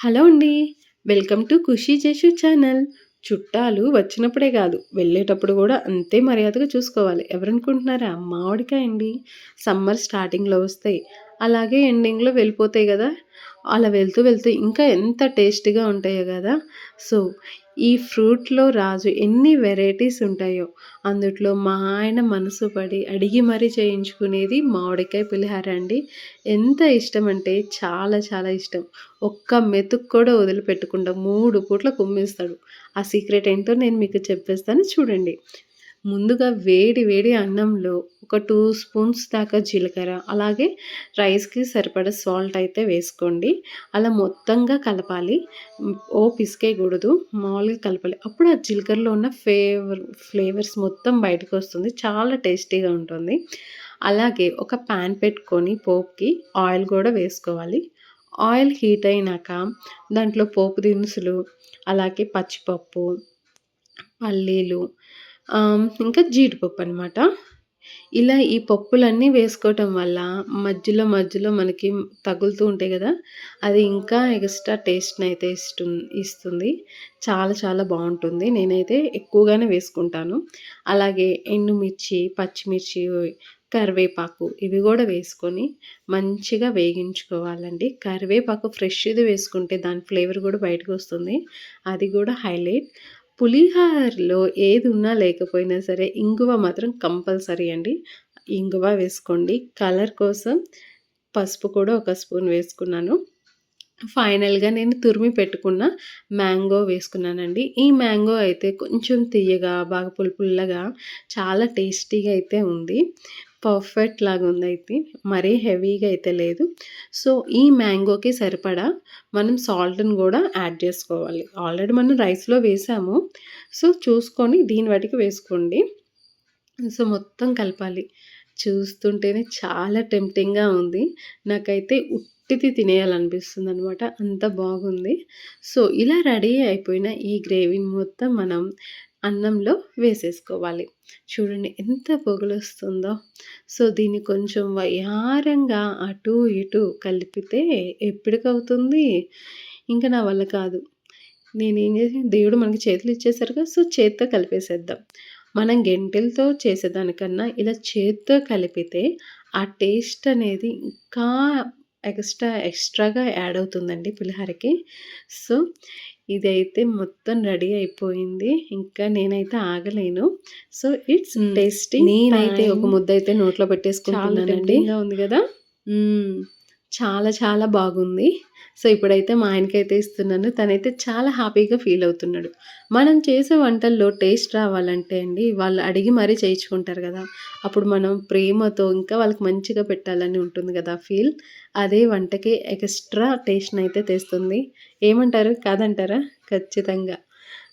Hello అండి. Welcome to Khushi Jeshu channel. చుట్టాలు వచ్చినప్పుడే కాదు వెళ్ళేటప్పుడు కూడా అంతే మర్యాదగా చూసుకోవాలి. ఎవరనుకుంటున్నారా? మామిడికాయ అండి. సమ్మర్ స్టార్టింగ్లో వస్తాయి అలాగే ఎండింగ్లో వెళ్ళిపోతాయి కదా. అలా వెళ్తూ వెళ్తూ ఇంకా ఎంత టేస్టీగా ఉంటాయో కదా. సో ఈ ఫ్రూట్లో రాజు ఎన్ని వెరైటీస్ ఉంటాయో. అందుట్లో మా ఆయన మనసు పడి అడిగి మరీ చేయించుకునేది మామిడికాయ పులిహార అండి. ఎంత ఇష్టం అంటే చాలా చాలా ఇష్టం. ఒక్క మెతుకు కూడా వదిలిపెట్టకుండా మూడు పూట్ల కుమ్మేస్తాడు. ఆ సీక్రెట్ ఏంటో నేను మీకు చెప్పేస్తాను చూడండి. ముందుగా వేడి వేడి అన్నంలో ఒక టూ స్పూన్స్ దాకా జీలకర్ర అలాగే రైస్కి సరిపడ సాల్ట్ అయితే వేసుకోండి. అలా మొత్తంగా కలపాలి. ఓ పిసికేయకూడదు మామూలుగా కలపాలి. అప్పుడు ఆ జీలకర్రలో ఉన్న ఫ్లేవర్ ఫ్లేవర్స్ మొత్తం బయటకు వస్తుంది. చాలా టేస్టీగా ఉంటుంది. అలాగే ఒక ప్యాన్ పెట్టుకొని పోపుకి ఆయిల్ కూడా వేసుకోవాలి. ఆయిల్ హీట్ అయినాక దాంట్లో పోపు దినుసులు అలాగే పచ్చిపప్పు పల్లీలు ఇంకా జీడిపప్పు అనమాట ఇలా ఈ పప్పులన్నీ వేసుకోవటం వల్ల మధ్యలో మధ్యలో మనకి తగులుతూ ఉంటాయి కదా అది ఇంకా ఎక్స్ట్రా టేస్ట్ని అయితే ఇస్తు ఇస్తుంది. చాలా చాలా బాగుంటుంది. నేనైతే ఎక్కువగానే వేసుకుంటాను. అలాగే ఎండుమిర్చి పచ్చిమిర్చి కరివేపాకు ఇవి కూడా వేసుకొని మంచిగా వేగించుకోవాలండి. కరివేపాకు ఫ్రెష్ది వేసుకుంటే దాని ఫ్లేవర్ కూడా బయటకు వస్తుంది. అది కూడా హైలైట్. పులిహారలో ఏది ఉన్నా లేకపోయినా సరే ఇంగువ మాత్రం కంపల్సరీ అండి. ఇంగువ వేసుకోండి. కలర్ కోసం పసుపు కూడా ఒక స్పూన్ వేసుకున్నాను. ఫైనల్గా నేను తురిమి పెట్టుకున్న మ్యాంగో వేసుకున్నానండి. ఈ మ్యాంగో అయితే కొంచెం తీయగా బాగా పులుపుల్లగా చాలా టేస్టీగా అయితే ఉంది. పర్ఫెక్ట్ లాగా ఉంది అయితే. మరీ హెవీగా అయితే లేదు. సో ఈ మ్యాంగోకి సరిపడా మనం సాల్ట్ని కూడా యాడ్ చేసుకోవాలి. ఆల్రెడీ మనం రైస్లో వేసాము. సో చూసుకొని దీని వాటికి వేసుకోండి. సో మొత్తం కలపాలి. చూస్తుంటేనే చాలా టెంప్టింగ్గా ఉంది. నాకైతే ఉట్టిది తినేయాలనిపిస్తుంది అనమాట అంత బాగుంది. సో ఇలా రెడీ అయిపోయిన ఈ గ్రేవీని మొత్తం మనం అన్నంలో వేసేసుకోవాలి. చూడండి ఎంత పొగలొస్తుందో. సో దీన్ని కొంచెం వయారంగా అటు ఇటు కలిపితే ఎప్పటికవుతుంది? ఇంకా నా వల్ల కాదు. నేనేం చేసి దేవుడు మనకి చేతులు ఇచ్చేసరిగా సో చేత్తో కలిపేసేద్దాం. మనం గెంటెలతో చేసేదానికన్నా ఇలా చేత్తో కలిపితే ఆ టేస్ట్ అనేది ఇంకా ఎక్స్ట్రా ఎక్స్ట్రాగా యాడ్ అవుతుందండి పులిహోరకి. సో ఇదైతే మొత్తం రెడీ అయిపోయింది. ఇంకా నేనైతే ఆగలేను. సో ఇట్స్ టేస్టీ నేనైతే ఒక ముద్ద అయితే నోట్లో పెట్టేసుకుంటున్నానండి. ఉంది కదా? చాలా చాలా బాగుంది. సో ఇప్పుడైతే మా ఆయనకైతే ఇస్తున్నాను. తనైతే చాలా హ్యాపీగా ఫీల్ అవుతున్నాడు. మనం చేసే వంటల్లో టేస్ట్ రావాలంటే అండి వాళ్ళు అడిగి మరీ చేయించుకుంటారు కదా. అప్పుడు మనం ప్రేమతో ఇంకా వాళ్ళకి మంచిగా పెట్టాలని ఉంటుంది కదా ఫీల్. అదే వంటకి ఎక్స్ట్రా టేస్ట్ని అయితే తెస్తుంది. ఏమంటారు? కాదంటారా? ఖచ్చితంగా.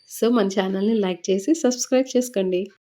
సో మన ఛానల్ని లైక్ చేసి సబ్స్క్రైబ్ చేసుకోండి.